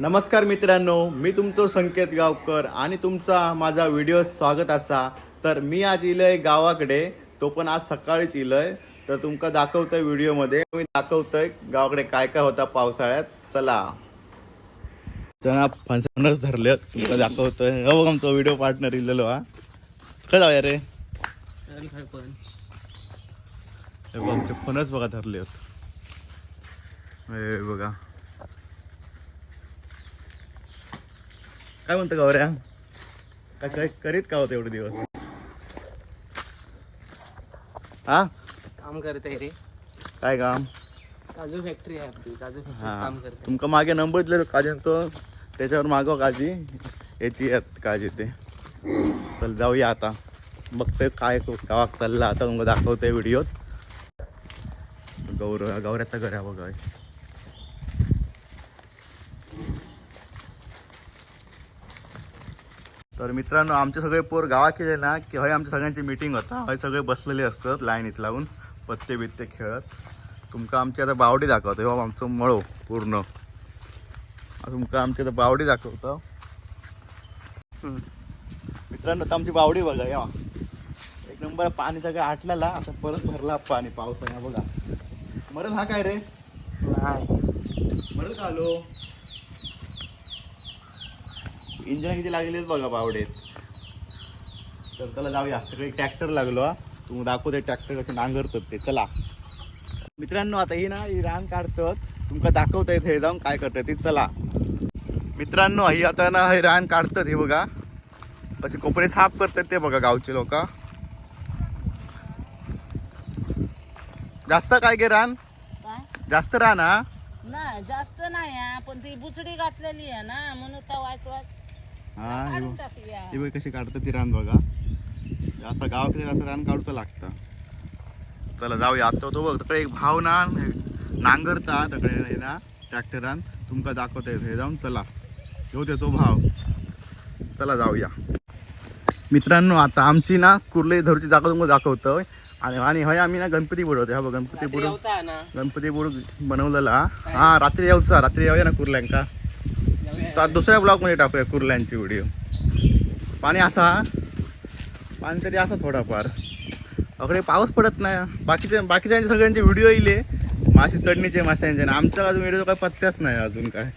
नमस्कार मित्रांनो मी तुमचो संकेत गावकर आणि तुमचा माझा व्हिडिओ स्वागत असा. तर मी आज इलय गावाकडे तो पण आज सकाळीच इलय. तर तुमका दाखवतोय व्हिडिओमध्ये. मी दाखवतोय गावाकडे काय काय होता पावसाळ्यात. चला. जना फणस धरले तुमका दाखवतोय. हो बघ आमचा व्हिडिओ पार्टनर इलेलो हा. काय जाऊया रे? बघ आमचे फणस बघा धरले बघा. काय म्हणतं गौऱ्या? काय काय करीत का होतं एवढे दिवस? हा? काम करत आहे रे. काय काम? काजू फॅक्टरी आहे आपली. काजू फॅक्टरी हा. काम करते. तुमका मागे नंबर दिलेलो काजींचं. त्याच्यावर मागव काजी. याची आहेत काजी ते चल जाऊया आता. बघतोय काय गावात चालला. आता तुमका दाखवतोय व्हिडिओत. गौर गौऱ्याचं घर आहे बघा. तर मित्रांनो आमचे सगळे पोर गावा केले ना की हय आमच्या सगळ्यांची मीटिंग होता. हय सगळे बसलेले असतात लाईनीत लावून पत्ते बित्ते खेळत. तुमका आमची आता बावडी दाखवतो. हे आमचं मळो पूर्ण. तुमका आमची आता बावडी दाखवतो. मित्रांनो आता आमची बावडी बघा या. एक नंबर पाणी सगळं आटलेला आता परत भरला पाणी पावसाने बघा. मरल हा काय रे? मरल का आलो? इंजिन किती लागलेच बघा बावडेत तर चला जाऊया. सगळे ट्रॅक्टर लागलो हा. तुम्ही दाखवते ट्रॅक्टर कसं नांगरतात ते. चला. मित्रांनो आता ही ना ही रान काढतात. तुमका दाखवता येत हे जाऊन काय करतात ते. चला. मित्रांनो ही आता ना हे रान काढतात हे बघा. कसे कोपरे साफ करतात ते बघा गावचे लोक. जास्त काय गे रान? काय? जास्त रान हा? नाही जास्त नाही पण ती बुचडी घातलेली आहे ना म्हणून वाच वाच. हा हे बघ. कशी काढतात ती रान बघा. असं गावाकडे असं रान काढूचं लागतं. चला जाऊया. आता तो बघ तिकडे एक भाव ना नांगरता तिकडे ना ट्रॅक्टरान तुमका दाखवता येत हे जाऊन चला. घेऊ त्याचो भाव चला जाऊया. मित्रांनो आता आमची ना कुर्ले धरूची जागा तुम्हाला दाखवतोय. आणि आणि हय आम्ही ना गणपती बुडवतो हा बघ गणपती बुडव गणपती बुड बनवलेला. हा रात्री यावचा रात्री येऊया ना कुर्ल्यांका. तर दुसऱ्या ब्लॉगमध्ये टाकूया कुर्ल्यांची व्हिडिओ पाणी असा पाणी तरी असा थोडाफार. अकडे पाऊस पडत नाही. बाकीच्या बाकीच्या सगळ्यांचे व्हिडिओ येईल मासे चढणीचे माशांचे आमचा अजून व्हिडिओ काय पत्त्याच नाही अजून काय.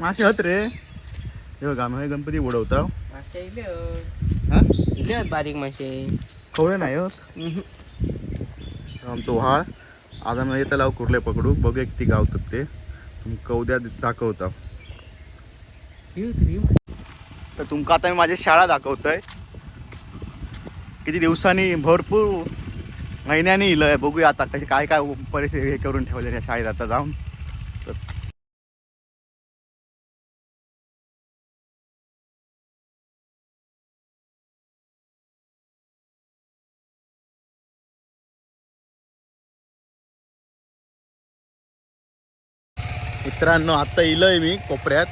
मासे हत रे. हे बघा आम्ही गणपती बुडवतो. मासे इले हा. इले बारीक मासे खवळे नाही होत. आमचं व्हाळ. आज आम्ही येतं लाव कुर्ले पकडू. बघू एक ती गावतात ते. तुमका उद्या दाखवतो. तर तुमका आता मी माझी शाळा दाखवतोय. किती दिवसांनी भरपूर महिन्यानी इलंय. बघूया आता कशी काय काय परिस्थिती हे करून ठेवले त्या शाळेत आता जाऊन. तर मित्रांनो आता इलंय मी कोपऱ्यात.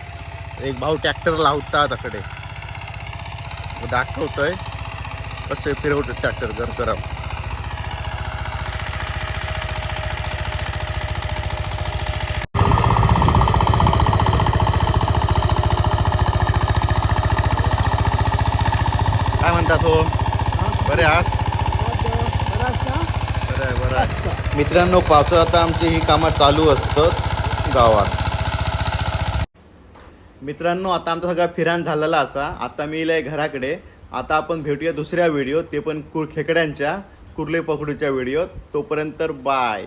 एक भाऊ ट्रॅक्टर लावता तकडे दाखवतोय. कसे फिरवतो ट्रॅक्टर जर करा काय म्हणतात हो बरे आहात? बरं आहे बरं आहे. मित्रांनो पावसाळ्यात आता आमची ही कामं चालू असतात. गावात. मित्रांनो आता आमचा सगळा फिराण झालेला असा. आता मी येईल घराकडे. आता आपण भेटूया दुसऱ्या व्हिडिओ ते पण कुर खेकड्यांच्या कुर्ले पकडूच्या व्हिडिओ तोपर्यंत बाय.